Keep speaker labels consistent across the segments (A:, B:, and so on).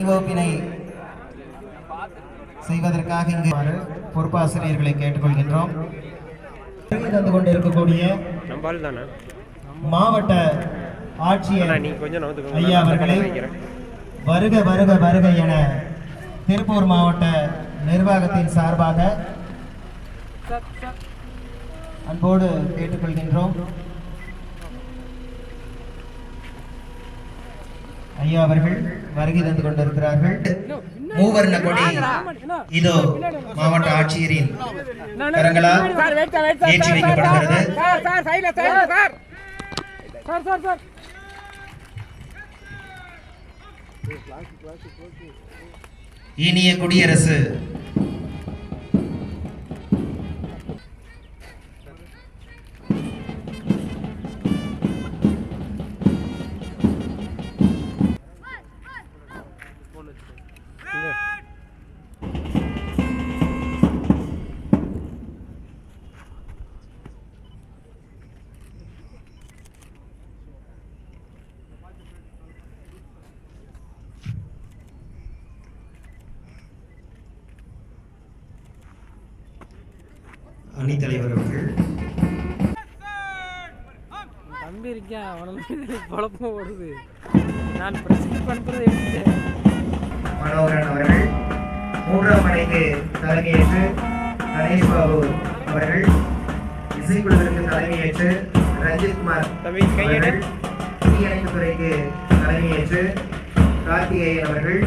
A: வகுப்பினை செய்வதற்காக இங்கு பொறுப்பாசிரியர்களை கேட்டுக்கொள்கின்றோம் தந்து
B: தானே
A: மாவட்ட ஆட்சியர். ஐயா அவர்களே. வருக வருக வருக என திருப்பூர் மாவட்ட நிர்வாகத்தின் சார்பாக அன்போடு கேட்டுக்கொள்கின்றோம் ஐயா அவர்கள் வருகை தந்து கொண்டிருக்கிறார்கள் மூவர்ண கொடி இதோ மாவட்ட ஆட்சியரின் கரங்களால் ஏற்றி வைக்கப்படுகிறது இனிய குடியரசு அணித்தலைவர் அவர்கள்
C: தம்பி இருக்கேன் அவனுக்கு குழப்பம் ஓடுது. நான் பிரசன்ட் பண்ணுறது
A: மனோகரன் அவர்கள் மூன்றாம் அணிக்கு தலைமையேற்று கணேஷ் பாபு அவர்கள் இசைக்குழுவிற்கு தலைமையேற்று ரஞ்சித் குமார்
B: தம்பி, கையெடு.
A: அவர்கள் தீயணைப்பு துறைக்கு தலைமையேற்று கார்த்திகேயன் அவர்கள்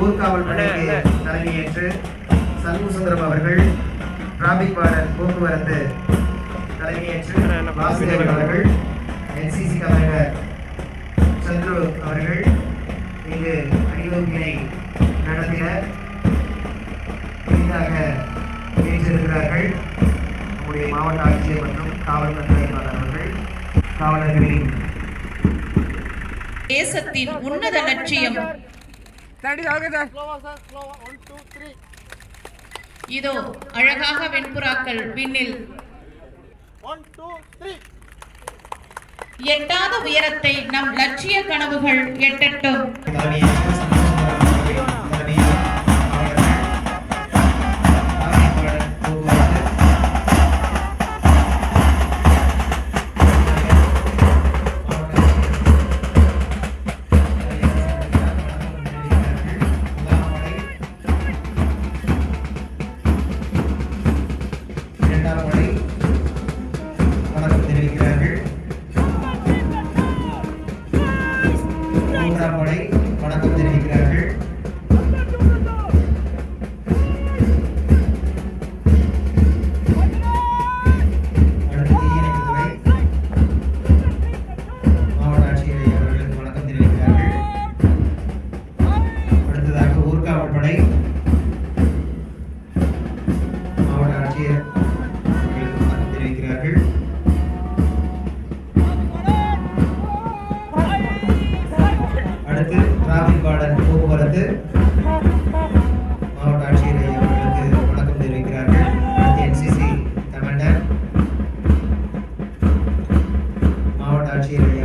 A: ஊர்காவல் பணிக்கு தலைமையேற்று சண்முகசுந்தரம் அவர்கள் டிராபிக் வார்டன் போக்குவரத்து தலைமையேற்று வாசுதேவன் அவர்கள் என்சிசி கமாண்டர் சந்துரு அவர்கள் இங்கு அணிவகுப்பினை நடத்தின புதிதாக ஏற்றிருக்கிறார்கள். நம்முடைய மாவட்ட ஆட்சியர் மற்றும் காவல் கண்காணிப்பாளர் அவர்கள் காவலர்களின்
D: தேசத்தின் உன்னத லட்சியம்.
C: தேர்ட்டி ஓகே சார்
D: இதோ அழகாக வெண்புறாக்கள் விண்ணில். எட்டாத உயரத்தை நம் லட்சிய கனவுகள் எட்டட்டும்.
A: por ahí. Nigeria.